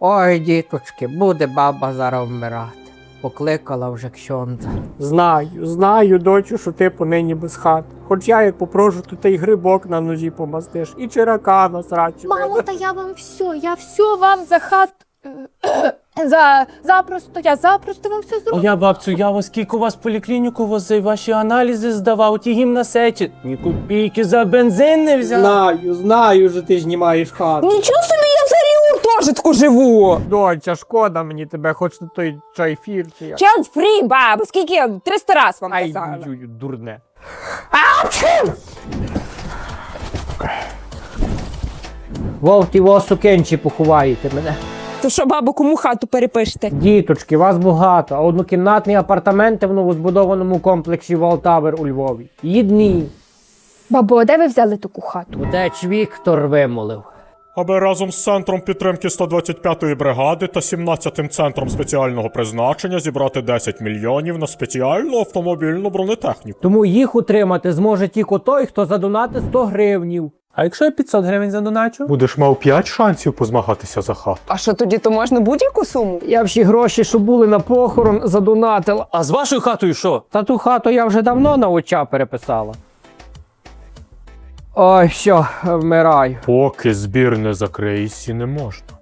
Ой, діточки, буде баба зараз вмирати. Покликала вже ксьондза. Знаю, знаю, дочу, що ти понині без хат. Хоч я як попрошу, то ти й грибок на ножі помастиш, і чирака на срачі. Мамо, та я вам все, я все вам за хат. За запросто, я запросто вам все О, зроблю. я бабцю, я вас скільки у вас поліклініку возив, ваші аналізи здавав, ті гімнасечі. Ні копійки за бензин не взяв. Знаю, знаю, що ти знімаєш хату. Нічого собі, гуртожитку живу. Доча, шкода мені тебе, хоч на той чайфір чи як. Child free, бабу, скільки я 300 раз вам Ай, казала. юю, дурне. Вовті во сукенчі поховаєте мене. То що, бабу, кому хату перепишете? Діточки, вас багато, а однокімнатні апартаменти в новозбудованому комплексі Валтавер у Львові. Їдні. Бабо, а де ви взяли таку хату? Утеч Віктор вимолив. Аби разом з центром підтримки 125-ї бригади та 17-м центром спеціального призначення зібрати 10 мільйонів на спеціальну автомобільну бронетехніку. Тому їх утримати зможе тільки той, хто задонатить 100 гривнів. А якщо я 500 гривень задоначу? Будеш мав 5 шансів позмагатися за хату. А що тоді, то можна будь-яку суму? Я всі гроші, що були на похорон, задонатила. А з вашою хатою що? Та ту хату я вже давно на оча переписала. Ой, все, вмираю. Поки збір не закриє, сі не можна.